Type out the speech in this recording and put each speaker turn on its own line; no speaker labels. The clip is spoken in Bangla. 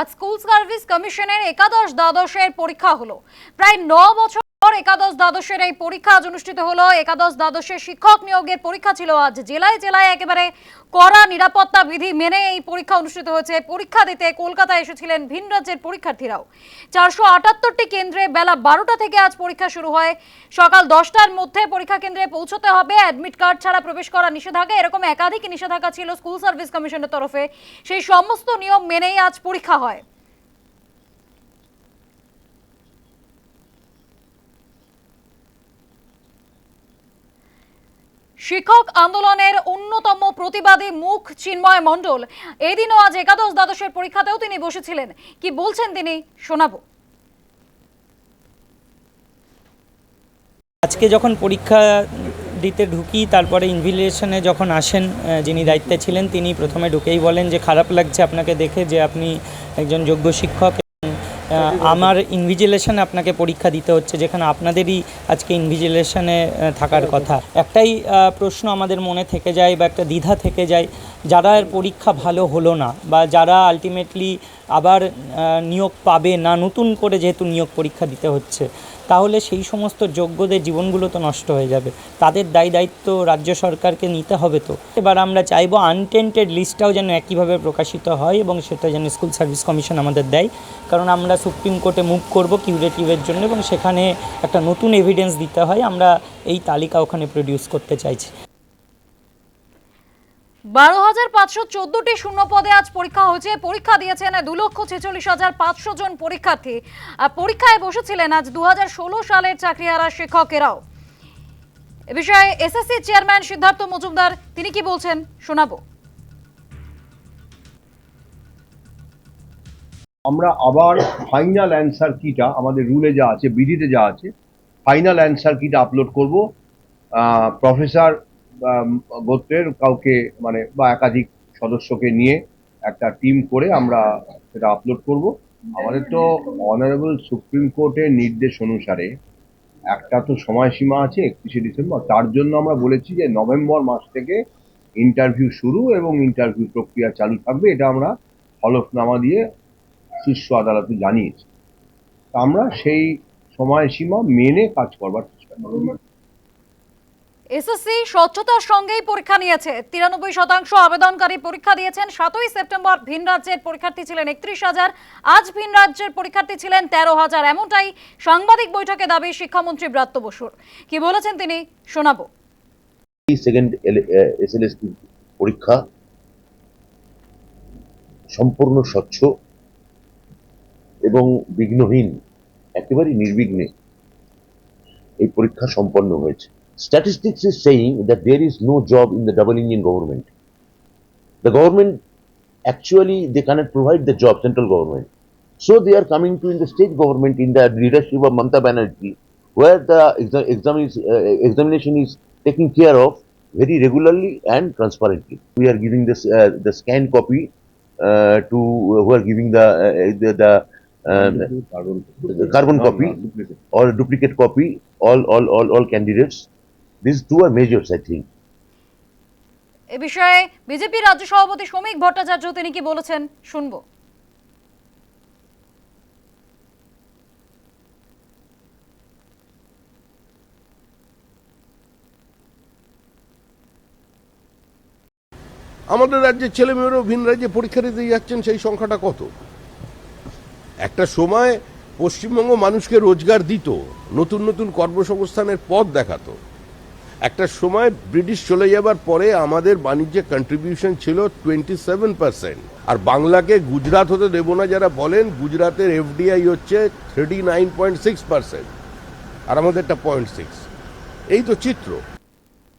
আজ স্কুল সার্ভিস কমিশনের একাদশ দ্বাদশের পরীক্ষা হলো। প্রায় ন বছর পর একাদশ দ্বাদশের এই পরীক্ষা আজ অনুষ্ঠিত হলো। একাদশ দ্বাদশের শিক্ষক নিয়োগের পরীক্ষা ছিল আজ। জেলায় জেলায় একেবারে কড়া নিরাপত্তা বিধি মেনে এই পরীক্ষা অনুষ্ঠিত হয়েছে। পরীক্ষা দিতে কলকাতায় এসেছিলেন ভিন রাজ্যের পরীক্ষার্থীরাও। চারশো আটাত্তরটি কেন্দ্রে বেলা বারোটা থেকে আজ পরীক্ষা শুরু হয়। সকাল দশটার মধ্যে পরীক্ষা কেন্দ্রে পৌঁছতে হবে। অ্যাডমিট কার্ড ছাড়া প্রবেশ করা নিষেধাজ্ঞা, এরকম একাধিক নিষেধাজ্ঞা ছিল স্কুল সার্ভিস কমিশনের তরফে। সেই সমস্ত নিয়ম মেনেই আজ পরীক্ষা হয়। শিক্ষক আন্দোলনের অন্যতম প্রতিবাদী মুখ চিন্ময় মণ্ডল। এদিনও আজ একাদশ দ্বাদশের পরীক্ষাতেও তিনি বসেছিলেন। কি বলছেন তিনি, শোনাবো।
আজকে যখন পরীক্ষা দিতে ঢুকি, তারপরে ইনভিলেশনে যখন আসেন যিনি দায়িত্বে ছিলেন, তিনি প্রথমে ঢুকেই বলেন যে, খারাপ লাগছে আপনাকে দেখে যে আপনি একজন যোগ্য শিক্ষক আমার ইনভিজিলেশনে আপনাকে পরীক্ষা দিতে হচ্ছে, যেখানে আপনাদেরই আজকে ইনভিজিলেশনে থাকার কথা। একটাই প্রশ্ন আমাদের মনে থেকে যায় বা একটা দ্বিধা থেকে যায়, যারা এর পরীক্ষা ভালো হলো না বা যারা আলটিমেটলি আবার নিয়োগ পাবে না, নতুন করে যেহেতু নিয়োগ পরীক্ষা দিতে হচ্ছে তাহলে সেই সমস্ত যোগ্যদের জীবনগুলো তো নষ্ট হয়ে যাবে। তাদের দায় দায়িত্ব রাজ্য সরকারকে নিতে হবে তো। এবার আমরা চাইব আনটেন্টেড লিস্টটাও যেন একইভাবে প্রকাশিত হয় এবং সেটা যেন স্কুল সার্ভিস কমিশন আমাদের দেয়। কারণ আমরা সুপ্রিম কোর্টে মুভ করব কিউরেটিভের জন্য এবং সেখানে একটা নতুন এভিডেন্স দিতে হয়। আমরা এই তালিকা ওখানে প্রডিউস করতে চাইছি।
বারো হাজার পাঁচশো চোদ্দটি শূন্য পদে আজ পরীক্ষা হয়েছে। পরীক্ষা দিয়েছেন দু লক্ষ ছেচল্লিশ হাজার পাঁচশো জন পরীক্ষার্থী। পরীক্ষায় বসেছিলেন আজ দু হাজার ষোলো সালের চাকরিহারা শিক্ষকেরাও। এ বিষয়ে এসএসসি চেয়ারম্যান সিদ্ধার্থ মজুমদার, তিনি কি বলছেন শোনাবো।
আমরা আবার ফাইনাল অ্যান্সার কিটা আমাদের রুলে যা আছে, বিধিতে যা আছে ফাইনাল অ্যান্সার কিটা আপলোড করব। প্রফেসর গোত্রের কাউকে মানে বা একাধিক সদস্যকে নিয়ে একটা টিম করে আমরা সেটা আপলোড করব। আমাদের তো অনারেবল সুপ্রিম কোর্টের নির্দেশ অনুসারে একটা তো সময়সীমা আছে একত্রিশে ডিসেম্বর। তার জন্য আমরা বলেছি যে নভেম্বর মাস থেকে ইন্টারভিউ শুরু এবং ইন্টারভিউ প্রক্রিয়া চালু থাকবে। এটা আমরা হলফনামা দিয়ে শীর্ষ আদালতে জানিয়েছি। তা আমরা সেই সময়সীমা মেনে কাজ করবার চেষ্টা করব।
এসএসসি স্বচ্ছতার সঙ্গেই পরীক্ষা নিয়েছে। তিরানব্বই শতাংশ আবেদনকারী পরীক্ষা দিয়েছেন। সাতই সেপ্টেম্বর ভিন রাজ্যের পরীক্ষার্থী ছিলেন একত্রিশ হাজার। আজ ভিন রাজ্যের পরীক্ষার্থী ছিলেন তেরো হাজার। এমনটাই সাংবাদিক বৈঠকে দাবি শিক্ষামন্ত্রী ব্রাত্য বসুর। কি বলেছেন তিনি? শোনাবো।
সেকেন্ড এসএলএসটি পরীক্ষা সম্পূর্ণ স্বচ্ছ এবং বিঘ্নহীন, একেবারেই নির্বিঘ্নে এই পরীক্ষা সম্পন্ন হয়েছে। Statistics is saying that there is no job in the double Indian government. The government actually they cannot provide the job, central government. So they are coming to in the state government in the leadership of Mamta Banerjee, where the exam, exam is, uh, examination is taken care of very regularly and transparently. We are giving this uh, the scan copy uh, to uh, who are giving the uh, the, the um, carbon, carbon, carbon, copy or duplicate copy all all all all candidates These two are measures, I think.
এ বিষয়ে বিজেপি রাজ্য সভাপতি শ্রমিক ভট্টাচার্য তিনি কি বলেছেন? শুনব।
আমাদের রাজ্যের ছেলেমেয়েরাও ভিন রাজ্যে পরীক্ষা দিতে যাচ্ছেন সেই সংখ্যাটা কত? একটা সময় পশ্চিমবঙ্গ মানুষকে রোজগার দিত নতুন নতুন কর্মসংস্থানের পথ দেখাতো। একটা সময় ব্রিটিশ চলে যাবার পরে আমাদের বাণিজ্যে কন্ট্রিবিউশন ছিল টোয়েন্টি সেভেন পার্সেন্ট আর বাংলাকে গুজরাট হতে দেবো না যারা বলেন গুজরাতের এফডিআই হচ্ছে thirty nine point six percent আর আমাদেরটা পয়েন্ট সিক্স এই তো চিত্র।